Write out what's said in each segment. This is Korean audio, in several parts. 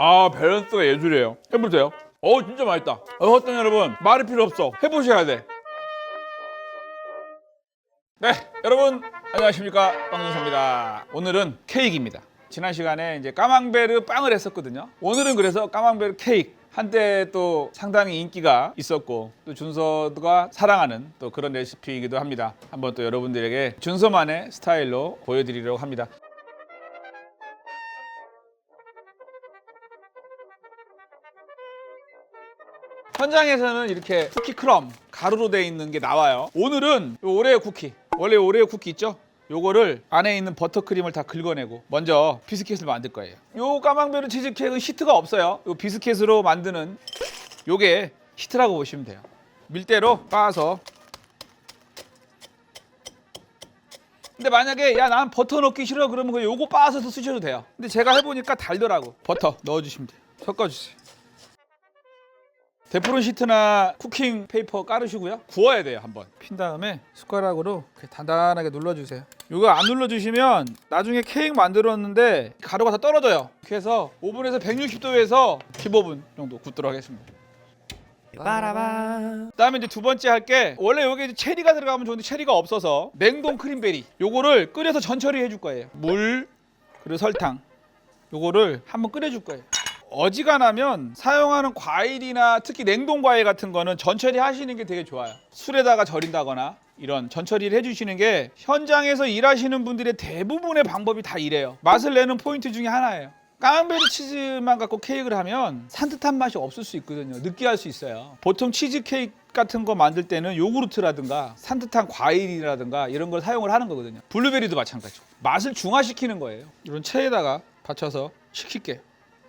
아 밸런스가 예술이에요. 해보세요. 어 진짜 맛있다. 어, 어떤 여러분 말이 필요 없어. 해보셔야 돼. 네 여러분 안녕하십니까 빵준서입니다. 오늘은 케이크입니다. 지난 시간에 이제 까망베르 빵을 했었거든요. 오늘은 그래서 까망베르 케이크. 한때 또 상당히 인기가 있었고 또 준서가 사랑하는 또 그런 레시피이기도 합니다. 한번 또 여러분들에게 준서만의 스타일로 보여드리려고 합니다. 현장에서는 이렇게 쿠키 크럼 가루로 되어 있는 게 나와요. 오늘은 요 오레오 쿠키 원래 오레오 쿠키 있죠? 요거를 안에 있는 버터크림을 다 긁어내고 먼저 비스킷을 만들 거예요. 요 까망베르 치즈케이크는 시트가 없어요. 요 비스킷으로 만드는 요게 시트라고 보시면 돼요. 밀대로 빻아서 근데 만약에 야 난 버터 넣기 싫어 그러면 그 요거 빻아서 쓰셔도 돼요. 근데 제가 해보니까 달더라고. 버터 넣어주시면 돼요. 섞어주세요. 데프론 시트나 쿠킹 페이퍼 깔으시고요. 구워야 돼요, 한번. 핀 다음에 숟가락으로 이렇게 단단하게 눌러주세요. 이거 안 눌러주시면 나중에 케이크 만들었는데 가루가 다 떨어져요. 그래서 오븐에서 160도에서 15분 정도 굽도록 하겠습니다. 그다음에 이제 두 번째 할 게 원래 여기 이제 체리가 들어가면 좋은데 체리가 없어서 냉동 크림베리 요거를 끓여서 전처리 해줄 거예요. 물 그리고 설탕 요거를 한번 끓여줄 거예요. 어지간하면 사용하는 과일이나 특히 냉동 과일 같은 거는 전처리 하시는 게 되게 좋아요. 술에다가 절인다거나 이런 전처리를 해주시는 게 현장에서 일하시는 분들의 대부분의 방법이 다 이래요. 맛을 내는 포인트 중에 하나예요. 까만베리 치즈만 갖고 케이크를 하면 산뜻한 맛이 없을 수 있거든요. 느끼할 수 있어요. 보통 치즈 케이크 같은 거 만들 때는 요구르트라든가 산뜻한 과일이라든가 이런 걸 사용을 하는 거거든요. 블루베리도 마찬가지고 맛을 중화시키는 거예요. 이런 체에다가 받쳐서 식힐게요.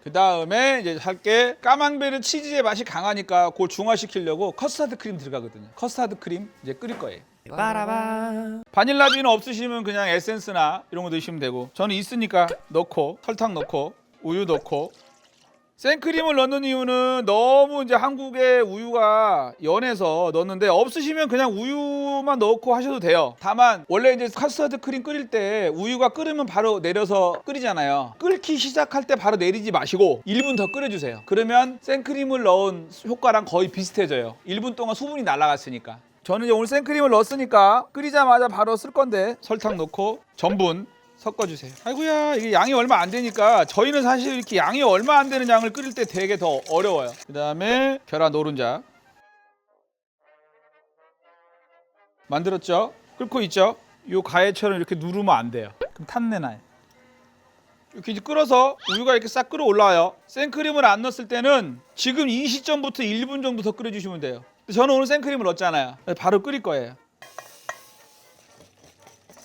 그 다음에 이제 할게 까망베르 치즈의 맛이 강하니까 그걸 중화시키려고 커스타드 크림 들어가거든요. 커스타드 크림 이제 끓일 거예요. 바닐라 비는 없으시면 그냥 에센스나 이런 거 넣으시면 되고 저는 있으니까 넣고 설탕 넣고 우유 넣고 생크림을 넣는 이유는 너무 이제 한국의 우유가 연해서 넣는데 없으시면 그냥 우유만 넣고 하셔도 돼요. 다만 원래 이제 카스터드 크림 끓일 때 우유가 끓으면 바로 내려서 끓이잖아요. 끓기 시작할 때 바로 내리지 마시고 1분 더 끓여주세요. 그러면 생크림을 넣은 효과랑 거의 비슷해져요. 1분 동안 수분이 날아갔으니까. 저는 이제 오늘 생크림을 넣었으니까 끓이자마자 바로 쓸 건데 설탕 넣고 전분 섞어주세요. 아이고야 이게 양이 얼마 안 되니까 저희는 사실 이렇게 양이 얼마 안 되는 양을 끓일 때 되게 더 어려워요. 그 다음에 계란 노른자 만들었죠? 끓고 있죠? 요 가해처럼 이렇게 누르면 안 돼요. 그럼 탄내 나요. 이렇게 이제 끓어서 우유가 이렇게 싹 끓어 올라와요. 생크림을 안 넣었을 때는 지금 이 시점부터 1분 정도 더 끓여주시면 돼요. 저는 오늘 생크림을 넣었잖아요. 바로 끓일 거예요.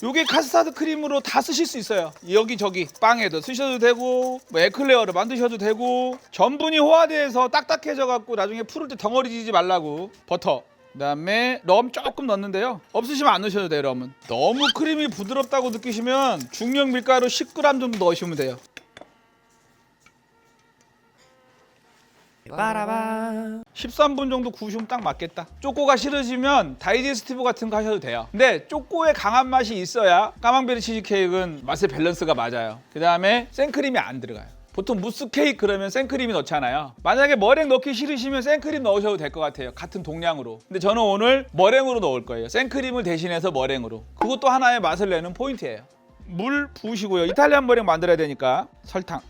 요게 카스타드 크림으로 다 쓰실 수 있어요. 여기 저기 빵에도 쓰셔도 되고 뭐 에클레어를 만드셔도 되고 전분이 호화돼서 딱딱해져 갖고 나중에 풀을 때 덩어리 지지 말라고 버터 그다음에 럼 조금 넣는데요. 없으시면 안 넣으셔도 돼요, 럼은. 너무 크림이 부드럽다고 느끼시면 중력 밀가루 10g 정도 넣으시면 돼요. 13분 정도 구우시면 딱 맞겠다. 쪼꼬가 싫으시면 다이제스티브 같은 거 하셔도 돼요. 근데 쪼꼬의 강한 맛이 있어야 까망베리 치즈케이크는 맛의 밸런스가 맞아요. 그 다음에 생크림이 안 들어가요. 보통 무스 케이크 그러면 생크림이 넣잖아요. 만약에 머랭 넣기 싫으시면 생크림 넣으셔도 될 것 같아요. 같은 동량으로. 근데 저는 오늘 머랭으로 넣을 거예요. 생크림을 대신해서 머랭으로. 그것도 하나의 맛을 내는 포인트예요. 물 부으시고요. 이탈리안 머랭 만들어야 되니까 설탕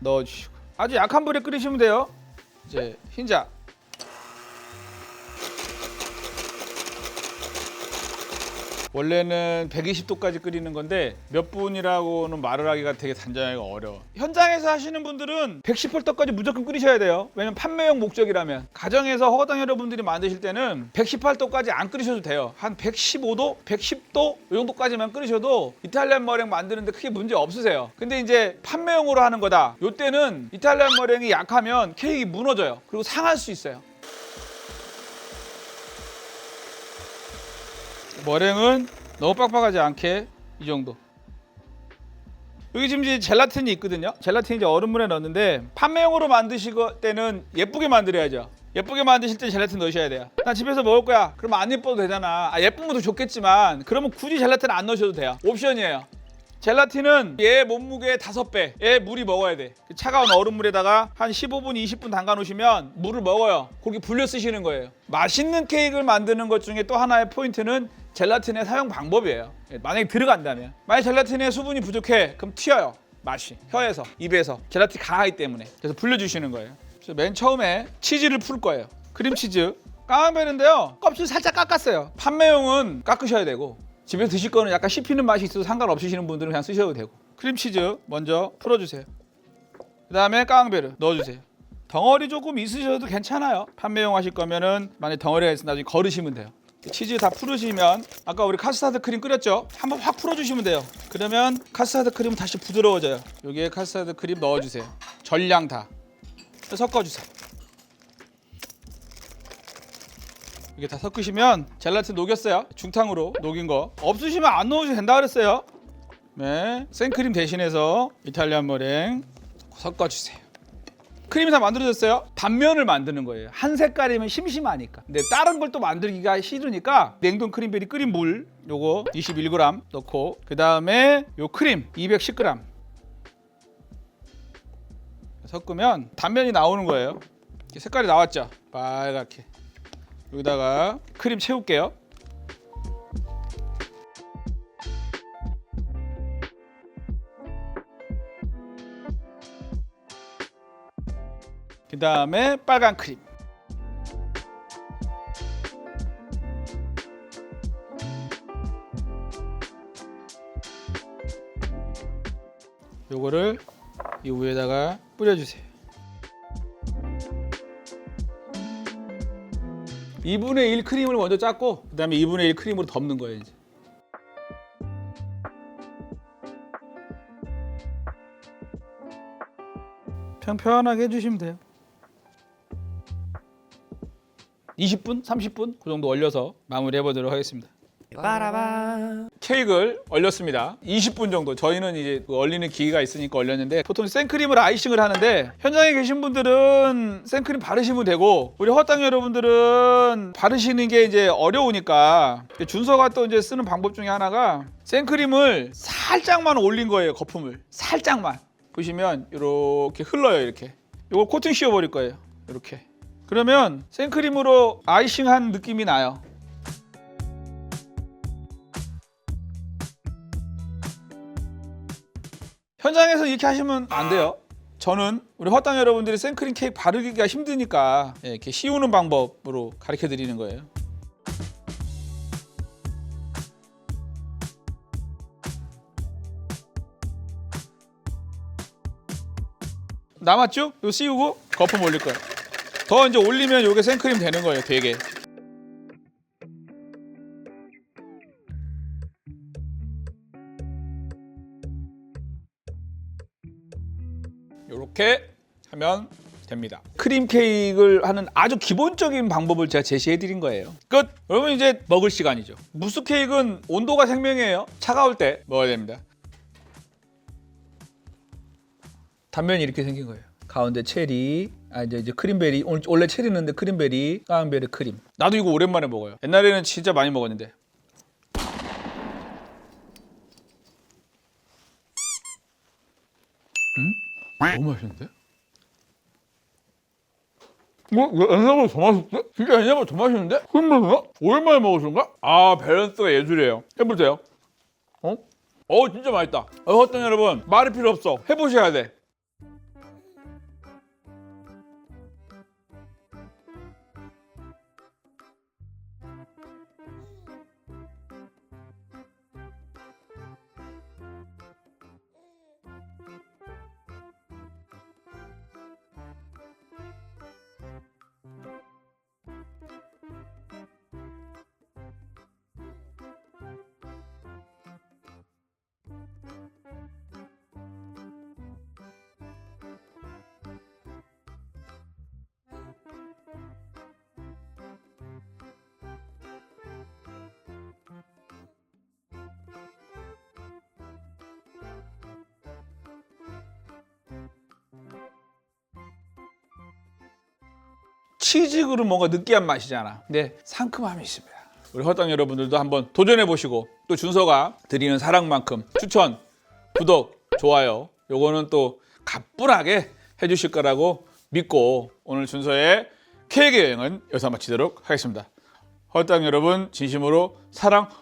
넣어주시고 아주 약한 불에 끓이시면 돼요. 이제 흰자 원래는 120도까지 끓이는 건데 몇 분이라고는 말을 하기가 되게 단정하기가 어려워. 현장에서 하시는 분들은 118도까지 무조건 끓이셔야 돼요. 왜냐면 판매용 목적이라면. 가정에서 허가당 여러분들이 만드실 때는 118도까지 안 끓이셔도 돼요. 한 115도, 110도 이 정도까지만 끓이셔도 이탈리안 머랭 만드는데 크게 문제 없으세요. 근데 이제 판매용으로 하는 거다. 요때는 이탈리안 머랭이 약하면 케이크 무너져요. 그리고 상할 수 있어요. 머랭은 너무 빡빡하지 않게 이 정도. 여기 지금 이제 젤라틴이 있거든요. 젤라틴 이제 얼음물에 넣었는데 판매용으로 만드실 때는 예쁘게 만들어야죠. 예쁘게 만드실 때 젤라틴 넣으셔야 돼요. 나 집에서 먹을 거야. 그러면 안 예뻐도 되잖아. 아, 예쁜 것도 좋겠지만 그러면 굳이 젤라틴 안 넣으셔도 돼요. 옵션이에요. 젤라틴은 얘 몸무게의 다섯 배. 얘 물이 먹어야 돼. 그 차가운 얼음물에다가 한 15분, 20분 담가 놓으시면 물을 먹어요. 그렇게 불려 쓰시는 거예요. 맛있는 케이크를 만드는 것 중에 또 하나의 포인트는 젤라틴의 사용 방법이에요. 예, 만약에 들어간다면. 만약 젤라틴에 수분이 부족해. 그럼 튀어요. 맛이. 혀에서, 입에서. 젤라틴 강하기 때문에. 그래서 불려주시는 거예요. 그래서 맨 처음에 치즈를 풀 거예요. 크림치즈. 까만베르인데요. 껍질 살짝 깎았어요. 판매용은 깎으셔야 되고 집에서 드실 거는 약간 씹히는 맛이 있어도 상관없으시는 분들은 그냥 쓰셔도 되고 크림치즈 먼저 풀어주세요. 그 다음에 까망베르 넣어주세요. 덩어리 조금 있으셔도 괜찮아요. 판매용 하실 거면은 만약 덩어리가 있으면 나중에 거르시면 돼요. 치즈 다 풀으시면 아까 우리 카스타드 크림 끓였죠? 한번 확 풀어주시면 돼요. 그러면 카스타드 크림은 다시 부드러워져요. 여기에 카스타드 크림 넣어주세요. 전량 다 섞어주세요. 이게 다 섞으시면 젤라틴 녹였어요. 중탕으로 녹인 거. 없으시면 안 넣으셔도 된다 그랬어요. 네, 생크림 대신해서 이탈리안 머랭 섞어주세요. 크림이 다 만들어졌어요. 단면을 만드는 거예요. 한 색깔이면 심심하니까. 근데 다른 걸 또 만들기가 싫으니까 냉동 크림베리 끓인 물 요거 21g 넣고 그 다음에 요 크림 210g 섞으면 단면이 나오는 거예요. 색깔이 나왔죠. 빨갛게. 여기다가 크림 채울게요. 그 다음에 빨간 크림. 요거를 이 위에다가 뿌려주세요. 2분의 1 크림을 먼저 짰고 그 다음에 2분의 1 크림으로 덮는 거예요 이제. 평평하게 해주시면 돼요. 20분, 30분 그 정도 얼려서 마무리해 보도록 하겠습니다. 케이크를 얼렸습니다. 20분 정도. 저희는 이제 그 얼리는 기계가 있으니까 얼렸는데 보통 생크림을 아이싱을 하는데 현장에 계신 분들은 생크림 바르시면 되고 우리 헛당 여러분들은 바르시는 게 이제 어려우니까 준서가 또 이제 쓰는 방법 중에 하나가 생크림을 살짝만 올린 거예요. 거품을 살짝만 보시면 이렇게 흘러요. 이렇게 이걸 코팅 씌워 버릴 거예요. 이렇게 그러면 생크림으로 아이싱한 느낌이 나요. 현장에서 이렇게 하시면 안 돼요. 저는 우리 헛당 여러분들이 생크림 케이크 바르기가 힘드니까 예, 이렇게 씌우는 방법으로 가르쳐 드리는 거예요. 남았죠? 이거 씌우고 거품 올릴 거예요. 더 이제 올리면 이게 생크림 되는 거예요, 되게. 이렇게 하면 됩니다. 크림 케이크를 하는 아주 기본적인 방법을 제가 제시해 드린 거예요. 끝. 여러분 이제 먹을 시간이죠. 무스 케이크는 온도가 생명이에요. 차가울 때 먹어야 됩니다. 단면이 이렇게 생긴 거예요. 가운데 체리, 아 이제 이제 크림베리. 원래 체리 넣는데 크림베리, 까만베리 크림. 나도 이거 오랜만에 먹어요. 옛날에는 진짜 많이 먹었는데. 너무 맛있는데? 뭐? 이거 옛날보다 더 맛있대? 진짜 옛날보다 더 맛있는데? 흠물나? 오랜만에 먹으신가? 아 밸런스가 예술이에요 해보세요 어? 어 진짜 맛있다 어, 어떤 여러분 말이 필요 없어 해보셔야 돼 치즈 그릇 뭔가 느끼한 맛이잖아. 근데 상큼함이 있습니다. 우리 허당 여러분들도 한번 도전해 보시고 또 준서가 드리는 사랑만큼 추천 구독, 좋아요 요거는 또 가뿐하게 해주실 거라고 믿고 오늘 준서의 케이크 여행은 여기서 마치도록 하겠습니다. 헐당 여러분 진심으로 사랑합니다.